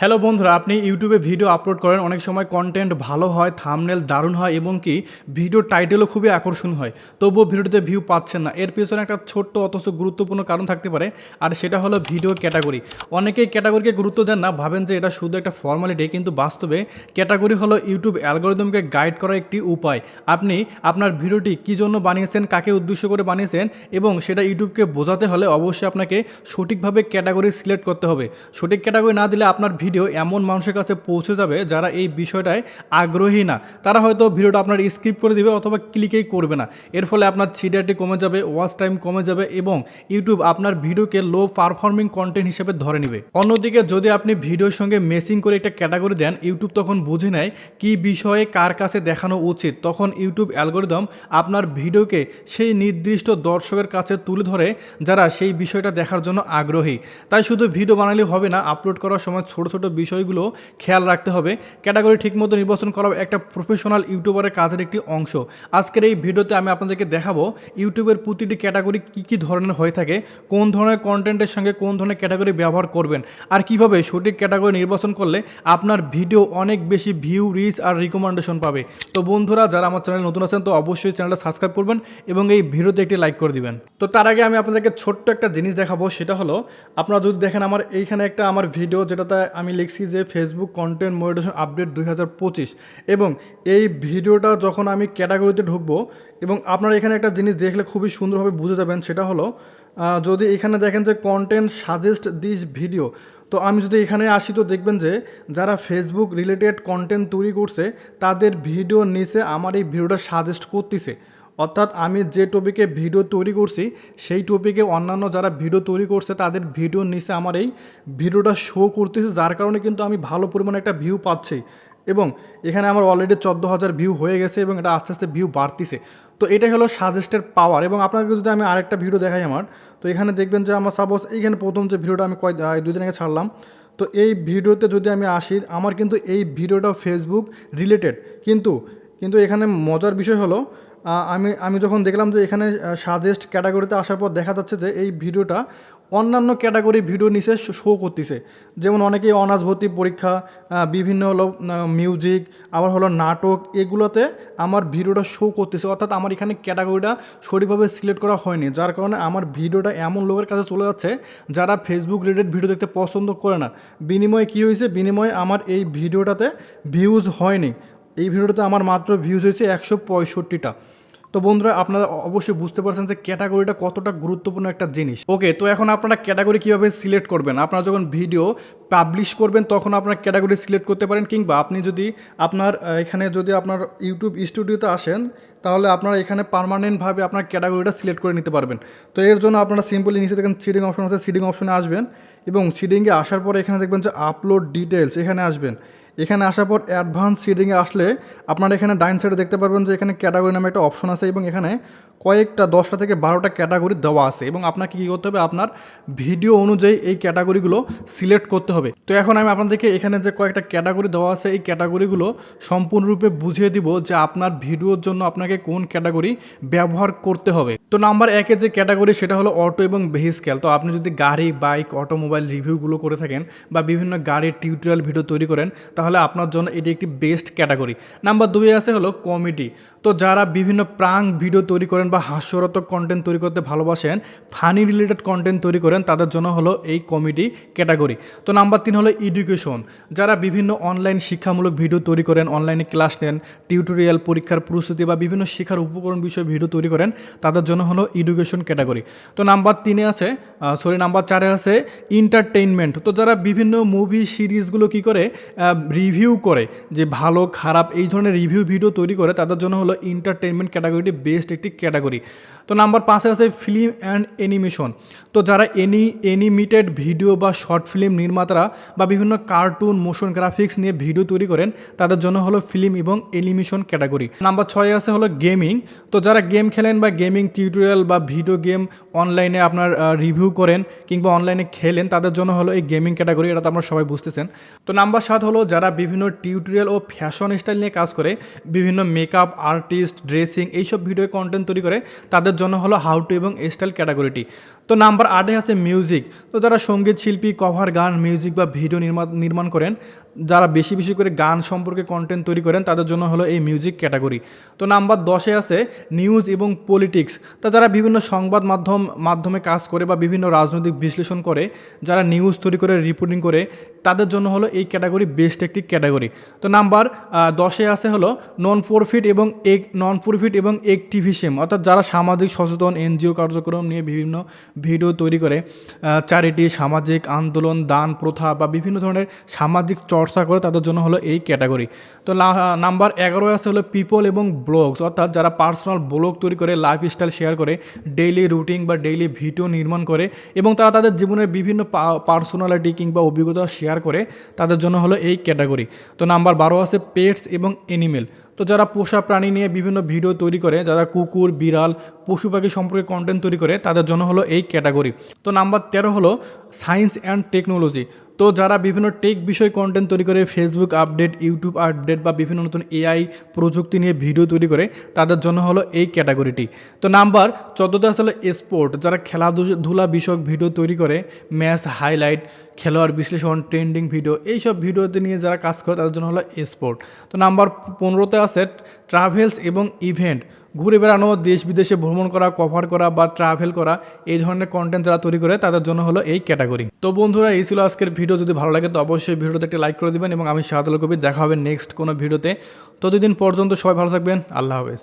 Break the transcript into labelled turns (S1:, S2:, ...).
S1: Hello বন্ধুরা, আপনি ইউটিউবে ভিডিও আপলোড করেন, অনেক সময় কন্টেন্ট ভালো হয় থামনেল দারুণ হয়, এবং কি ভিডিও টাইটেলও খুবই আকর্ষণ হয়। তবুও ভিডিওতে ভিউ পাচ্ছেন না। এর পেছনে একটা ছোট্ট অথচ গুরুত্বপূর্ণ কারণ থাকতে পারে, আর সেটা হলো ভিডিও ক্যাটাগরি অনেকেই ক্যাটাগরিকে গুরুত্ব দেন না, ভাবেন যে এটা শুধু একটা ফর্মালিটি কিন্তু বাস্তবে ক্যাটাগরি হলো ইউটিউব অ্যালগোরিদমকে গাইড করার একটি উপায়। আপনি আপনার ভিডিওটি কী জন্য বানিয়েছেন, কাকে উদ্দেশ্য করে বানিয়েছেন, এবং সেটা ইউটিউবকে বোঝাতে হলে অবশ্যই আপনাকে সঠিকভাবে ক্যাটাগরি সিলেক্ট করতে হবে। সঠিক ক্যাটাগরি না দিলে আপনার ভিডিও এমন মানুষের কাছে পৌঁছে যাবে যারা এই বিষয়টায় আগ্রহী না। তারা হয়তো ভিডিওটা আপনার স্কিপ করে দিবে অথবা ক্লিকেই করবে না। এর ফলে আপনার সিডিআরটি কমে যাবে ওয়াচ টাইম কমে যাবে এবং ইউটিউব আপনার ভিডিওকে লো পারফর্মিং কন্টেন্ট হিসেবে ধরে নেবে। অন্যদিকে যদি আপনি ভিডিওর সঙ্গে মেসিং করে একটা ক্যাটাগরি দেন ইউটিউব তখন বুঝে নেয় কী বিষয়ে কার কাছে দেখানো উচিত। তখন ইউটিউব অ্যালগোরিদম আপনার ভিডিওকে সেই নির্দিষ্ট দর্শকের কাছে তুলে ধরে যারা সেই বিষয়টা দেখার জন্য আগ্রহী। তাই শুধু ভিডিও বানালে হবে না আপলোড করার সময় ছোট ছোট বিষয়গুলো খেয়াল রাখতে হবে। ক্যাটাগরি ঠিকমতো নির্বাচন করা একটা প্রফেশনাল ইউটিউবারের কাজের একটি অংশ। আজকের এই ভিডিওতে আমি আপনাদেরকে দেখাবো ইউটিউবের প্রতিটি ক্যাটাগরি কী কী ধরনের হয়ে থাকে, কোন ধরনের কন্টেন্টের সঙ্গে কোন ধরনের ক্যাটাগরি ব্যবহার করবেন, আর কীভাবে সঠিক ক্যাটাগরি নির্বাচন করলে আপনার ভিডিও অনেক বেশি ভিউ রিচ আর রিকমেন্ডেশন পাবে। তো বন্ধুরা, যারা আমার চ্যানেল নতুন আছেন, তো অবশ্যই চ্যানেলটা সাবস্ক্রাইব করবেন এবং এই ভিডিওতে একটি লাইক করে দিবেন। তো তার আগে আমি আপনাদেরকে ছোট্ট একটা জিনিস দেখাবো, সেটা হলো, আপনারা যদি দেখেন আমার এইখানে একটা আমার ভিডিও যেটাতে আমি লিখছি যে ফেসবুক কন্টেন্ট মনিটেশন আপডেট দুই হাজার পঁচিশ এবং এই ভিডিওটা যখন আমি ক্যাটাগরিতে ঢুকবো এবং আপনারা এখানে একটা জিনিস দেখলে খুবই সুন্দরভাবে বুঝে যাবেন, সেটা হলো যদি এখানে দেখেন যে কন্টেন্ট সাজেস্ট দিস ভিডিও তো আমি যদি এখানে আসি তো দেখবেন যে যারা ফেসবুক রিলেটেড কন্টেন্ট তৈরি করছে, তাদের ভিডিওর নিচে আমার এই ভিডিওটা সাজেস্ট করতেছে। অর্থাৎ আমি যে টপিকে ভিডিও তৈরি করছি সেই টপিকে অন্যান্য যারা ভিডিও তৈরি করছে তাদের ভিডিওর নিচে আমার এই ভিডিওটা শো করতেছে যার কারণে কিন্তু আমি ভালো পরিমাণে একটা ভিউ পাচ্ছি। এবং এখানে আমার অলরেডি চোদ্দ হাজার ভিউ হয়ে গেছে এবং এটা আস্তে আস্তে ভিউ বাড়তিছে। তো এটাই হলো সাজেস্টের পাওয়ার এবং আপনাকে যদি আমি আরেকটা ভিডিও দেখাই আমার তো এখানে দেখবেন যে আমার সাপোজ এইখানে প্রথম যে ভিডিওটা আমি কয় আহ, দুই দিন আগে ছাড়লাম তো এই ভিডিওতে যদি আমি আসি আমার কিন্তু এই ভিডিওটা ফেসবুক রিলেটেড কিন্তু কিন্তু এখানে মজার বিষয় হলো আমি আমি যখন দেখলাম যে এখানে সাজেস্ট ক্যাটাগরিতে আসার পর দেখা যাচ্ছে যে এই ভিডিওটা অন্যান্য ক্যাটাগরি ভিডিও নিচে শো করতেছে। যেমন অনেকেই অনার্স ভর্তি পরীক্ষা বিভিন্ন হলো মিউজিক আবার হলো নাটক, এগুলোতে আমার ভিডিওটা শো করতেছে। অর্থাৎ আমার এখানে ক্যাটাগরিটা সঠিকভাবে সিলেক্ট করা হয়নি। যার কারণে আমার ভিডিওটা এমন লোকের কাছে চলে যাচ্ছে যারা ফেসবুক রিলেটেড ভিডিও দেখতে পছন্দ করে না। বিনিময়ে কী হয়েছে? বিনিময়ে আমার এই ভিডিওটাতে ভিউজ হয়নি। এই ভিডিওটাতে আমার মাত্র ভিউজ হয়েছে একশো পঁয়ষট্টিটা। তো বন্ধুরা, আপনারা অবশ্যই বুঝতে পারছেন যে ক্যাটাগরিটা কতটা গুরুত্বপূর্ণ একটা জিনিস। ওকে, তো এখন আপনারা ক্যাটাগরি কীভাবে সিলেক্ট করবেন? আপনারা যখন ভিডিও পাবলিশ করবেন, তখন আপনারা ক্যাটাগরি সিলেক্ট করতে পারেন, কিংবা আপনি যদি আপনার এখানে যদি আপনার ইউটিউব স্টুডিওতে আসেন, তাহলে আপনারা এখানে পার্মানেন্টভাবে আপনার ক্যাটাগরিটা সিলেক্ট করে নিতে পারবেন। তো এর জন্য আপনারা সিম্পলি নিচে দেখেন সিডিং অপশন আছে, সিডিং অপশনে আসবেন এবং সিডিংয়ে আসার পরে এখানে দেখবেন যে আপলোড ডিটেলস এখানে আসবেন। এখানে আসার পর অ্যাডভান্স সিডিংয়ে আসলে আপনারা এখানে ডাইন সাইডে দেখতে পারবেন যে এখানে ক্যাটাগরি নামে একটা অপশন আছে এবং এখানে কয়েকটা দশটা থেকে বারোটা ক্যাটাগরি দেওয়া আছে এবং আপনাকে কী করতে হবে? আপনার ভিডিও অনুযায়ী এই ক্যাটাগরিগুলো সিলেক্ট করতে হবে। তো এখন আমি আপনাদেরকে এখানে যে কয়েকটা ক্যাটাগরি দেওয়া আছে, এই ক্যাটাগরিগুলো সম্পূর্ণরূপে বুঝিয়ে দিব যে আপনার ভিডিওর জন্য আপনাকে কোন ক্যাটাগরি ব্যবহার করতে হবে। তো নাম্বার একে যে ক্যাটাগরি সেটা হলো অটো এবং ভেহিস্কেল তো আপনি যদি গাড়ি, বাইক, অটোমোবাইল রিভিউগুলো করে থাকেন বা বিভিন্ন গাড়ির টিউটোরিয়াল ভিডিও তৈরি করেন, তাহলে আপনার জন্য এটি একটি বেস্ট ক্যাটাগরি। নাম্বার দুই আছে হলো কমেডি। তো যারা বিভিন্ন প্রাং ভিডিও তৈরি করেন বা হাস্যরতক কন্টেন্ট তৈরি করতে ভালোবাসেন ফানি রিলেটেড কন্টেন্ট তৈরি করেন, তাদের জন্য হলো এই কমেডি ক্যাটাগরি তো নাম্বার তিন হলো এডুকেশন যারা বিভিন্ন অনলাইন শিক্ষামূলক ভিডিও তৈরি করেন অনলাইনে ক্লাস নেন টিউটোরিয়াল পরীক্ষার প্রস্তুতি বা বিভিন্ন শিক্ষার উপকরণ বিষয়ে ভিডিও তৈরি করেন, তাদের জন্য হলো এডুকেশন ক্যাটাগরি তো নাম্বার তিনে আছে সরি নাম্বার চারে আছে এন্টারটেইনমেন্ট তো যারা বিভিন্ন মুভি সিরিজগুলো কি করে রিভিউ করে, যে ভালো, খারাপ, এই ধরনের রিভিউ ভিডিও তৈরি করে, তাদের জন্য হলো এন্টারটেইনমেন্ট ক্যাটাগরিটি বেস্ট একটি ক্যাটাগরি তো নাম্বার পাঁচে আছে ফিল্ম অ্যান্ড অ্যানিমেশন। তো যারা এনি, অ্যানিমেটেড ভিডিও বা শর্ট ফিল্ম নির্মাতারা বা বিভিন্ন কার্টুন, মোশন গ্রাফিক্স নিয়ে ভিডিও তৈরি করেন, তাদের জন্য হলো ফিল্ম এবং অ্যানিমেশন ক্যাটাগরি। নাম্বার ছয় আছে হলো গেমিং। তো যারা গেম খেলেন বা গেমিং টিউটোরিয়াল বা ভিডিও গেম অনলাইনে আপনার রিভিউ করেন কিংবা অনলাইনে খেলেন, তাদের জন্য হলো এই গেমিং ক্যাটাগরি, এটা তো আমরা সবাই বুঝতেছেন। তো নাম্বার সাত হলো যারা বিভিন্ন টিউটোরিয়াল ও ফ্যাশন স্টাইল নিয়ে কাজ করে, বিভিন্ন মেকআপ, আর্টিস্ট, ড্রেসিং, এইসব ভিডিও কন্টেন্ট তৈরি করে তাদের জন্য হলো হাউ টু এবং স্টাইল ক্যাটাগরিটি তো নাম্বার আটে আছে মিউজিক তো যারা সংগীত শিল্পী কভার গান মিউজিক বা ভিডিও নির্মাণ নির্মাণ করেন যারা বেশি বেশি করে গান সম্পর্কে কন্টেন্ট তৈরি করেন, তাদের জন্য হলো এই মিউজিক ক্যাটাগরি তো নাম্বার দশে আছে নিউজ এবং পলিটিক্স তা যারা বিভিন্ন সংবাদ মাধ্যম, মাধ্যমে কাজ করে বা বিভিন্ন রাজনৈতিক বিশ্লেষণ করে, যারা নিউজ তৈরি করে রিপোর্টিং করে, তাদের জন্য হলো এই ক্যাটাগরি বেস্ট একটি ক্যাটাগরি তো নাম্বার দশে আছে হলো নন প্রফিট এবং এক নন প্রফিট এবং একটিভিশম অর্থাৎ যারা সামাজিক সচেতন, এনজিও কার্যক্রম নিয়ে বিভিন্ন ভিডিও তৈরি করে চ্যারিটি সামাজিক আন্দোলন, দান প্রথা বা বিভিন্ন ধরনের সামাজিক চর্চা করে তাদের জন্য হলো এই ক্যাটাগরি। তো নাম্বার এগারো আছে হলো পিপল এবং ব্লগস অর্থাৎ যারা পার্সোনাল ব্লগ তৈরি করে লাইফস্টাইল শেয়ার করে ডেইলি রুটিন বা ডেইলি ভিডিও নির্মাণ করে এবং তারা তাদের জীবনের বিভিন্ন পার্সোনালিটি কিংবা অভিজ্ঞতা শেয়ার করে তাদের জন্য হলো এই ক্যাটাগরি। তো নাম্বার বারো আছে পেটস এবং এনিমেল তো যারা পোষা প্রাণী নিয়ে বিভিন্ন ভিডিও তৈরি করে, যারা কুকুর, বিড়াল, পশু পাখি সম্পর্কে কন্টেন্ট তৈরি করে, তাদের জন্য হলো এই ক্যাটাগরি। তো নাম্বার তেরো হলো সায়েন্স অ্যান্ড টেকনোলজি তো যারা বিভিন্ন টেক বিষয় কন্টেন্ট তৈরি করে ফেসবুক আপডেট ইউটিউব আপডেট বা বিভিন্ন নতুন এআই প্রযুক্তি নিয়ে ভিডিও তৈরি করে, তাদের জন্য হলো এই ক্যাটাগরিটি তো নাম্বার চোদ্দোতে আসলে স্পোর্ট যারা খেলাধুলা বিষয়ক ভিডিও তৈরি করে ম্যাচ হাইলাইট খেলোয়াড় বিশ্লেষণ ট্রেন্ডিং ভিডিও এইসব ভিডিওতে নিয়ে যারা কাজ করে তাদের জন্য হলো স্পোর্ট তো নাম্বার পনেরোতে আছে ট্রাভেলস এবং ইভেন্ট ঘুরে বেড়ানো, দেশ বিদেশে ভ্রমণ করা কভার করা বা ট্রাভেল করা, এই ধরনের কন্টেন্ট যারা তৈরি করে তাদের জন্য হলো এই ক্যাটাগরি তো বন্ধুরা, এই ছিল আজকের ভিডিও যদি ভালো লাগে তো অবশ্যই ভিডিওতে একটা লাইক করে দিবেন এবং আমি শাহাদুল কবির দেখা হবে নেক্সট কোনো ভিডিওতে ততদিন পর্যন্ত সবাই ভালো থাকবেন। আল্লাহ হাফেজ।